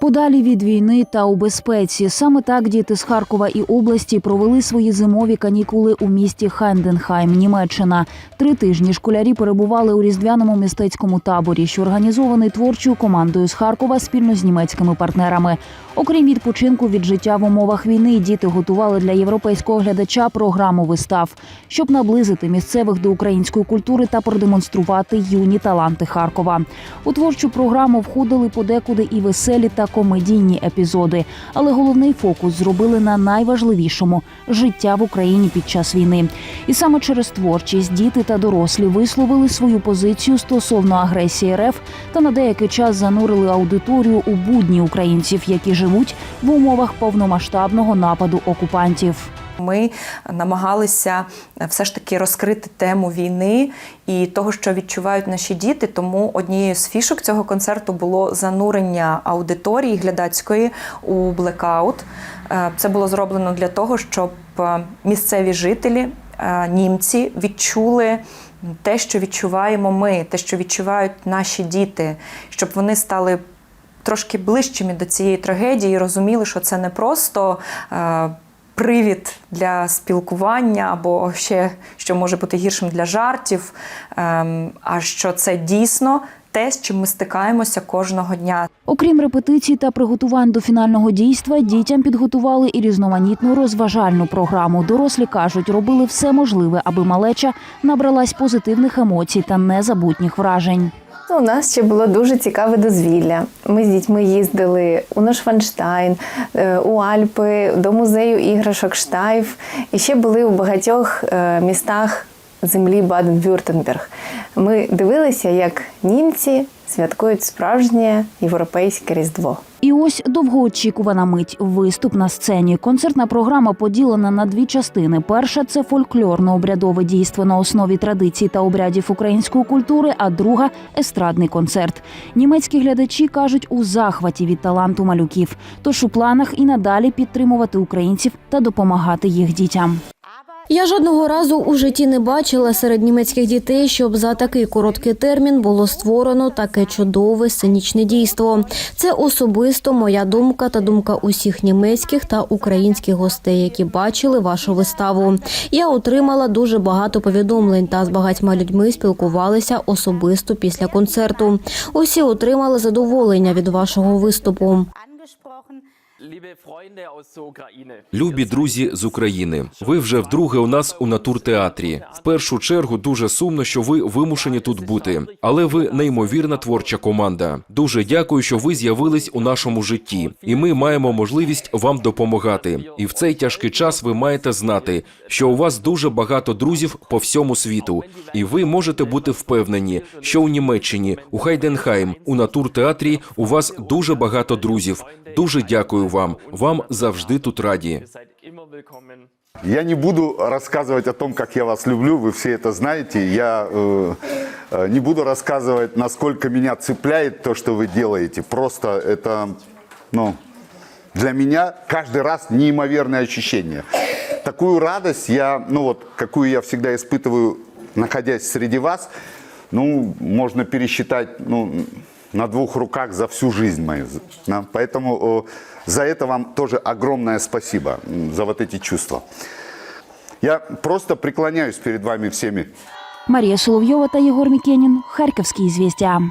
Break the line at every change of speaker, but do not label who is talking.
Подалі від війни та у безпеці саме так діти з Харкова і області провели свої зимові канікули у місті Хенденхайм, Німеччина. Три тижні школярі перебували у різдвяному містецькому таборі, що організований творчою командою з Харкова спільно з німецькими партнерами. Окрім відпочинку від життя в умовах війни, діти готували для європейського глядача програму вистав, щоб наблизити місцевих до української культури та продемонструвати юні таланти Харкова. У творчу програму входили подекуди і веселі та комедійні епізоди, але головний фокус зробили на найважливішому життя в Україні під час війни. І саме через творчість діти та дорослі висловили свою позицію стосовно агресії РФ та на деякий час занурили аудиторію у будні українців, які живуть в умовах повномасштабного нападу окупантів.
Ми намагалися все ж таки розкрити тему війни і того, що відчувають наші діти. Тому однією з фішок цього концерту було занурення аудиторії глядацької у блекаут. Е, Це було зроблено для того, щоб е, місцеві жителі, е, німці, відчули. Те, що відчуваємо ми, те, що відчувають наші діти, щоб вони стали трошки ближчими до цієї трагедії, розуміли, що це не просто е, привід для спілкування, або ще що може бути гіршим для жартів, ем, а що це дійсно те, з чим ми стикаємося кожного дня.
Окрім репетицій та приготувань до фінального дійства, дітям підготували і різноманітну розважальну програму. Дорослі кажуть, робили все можливе, аби малеча набралась позитивних емоцій та незабутніх вражень.
Ну, У нас ще було дуже цікаве дозвілля. Ми з дітьми їздили у Ношванштайн, е, у Альпи, до музею іграшок Штайф. І ще були у багатьох е, містах землі Баден-Вюртенберг. Ми дивилися, як німці святкують справжнє європейське різдво.
І ось довгоочікувана мить виступ на сцені. Концертна програма поділена на дві частини. Перша це фольклорно-обрядове дійство на основі традицій та обрядів української культури, а друга естрадний концерт. Німецькі глядачі кажуть у захваті від таланту малюків. Тож у планах і надалі підтримувати українців та допомагати їх дітям.
Я жодного разу у житті не бачила серед німецьких дітей, щоб за такий короткий термін було створено таке чудове сценічне дійство. Це особисто моя думка та думка усіх німецьких та українських гостей, які бачили вашу виставу. Я отримала дуже багато повідомлень та з багатьма людьми спілкувалися особисто після концерту. Усі отримали задоволення від вашого виступу.
Любі друзі з України, ви вже вдруге у нас у натуртеатрі. В першу чергу дуже сумно, що ви вимушені тут бути, але ви неймовірна творча команда. Дуже дякую, що ви з'явились у нашому житті, і ми маємо можливість вам допомагати. І в цей тяжкий час ви маєте знати, що у вас дуже багато друзів по всьому світу, і ви можете бути впевнені, що у Німеччині, у Хайденхайм, у натуртеатрі у вас дуже багато друзів. Дуже дякую вам. Вам завжди тут раді.
Я не буду рассказывать о том, как я вас люблю, вы все это знаете. Я э, э, не буду рассказывать, насколько меня цепляет то, что вы делаете. Просто это, ну, для меня каждый раз неимоверное ощущение. Такую радость я, ну вот, какую я всегда испытываю, находясь среди вас, ну, можно пересчитать, ну, на двух руках за всю жизнь мою. Да, Поэтому э, за это вам тоже огромное спасибо, м, за вот эти чувства. Я просто преклоняюсь перед вами всеми.
Марія Соловйова та Єгор Мікенін. Харківські звістя.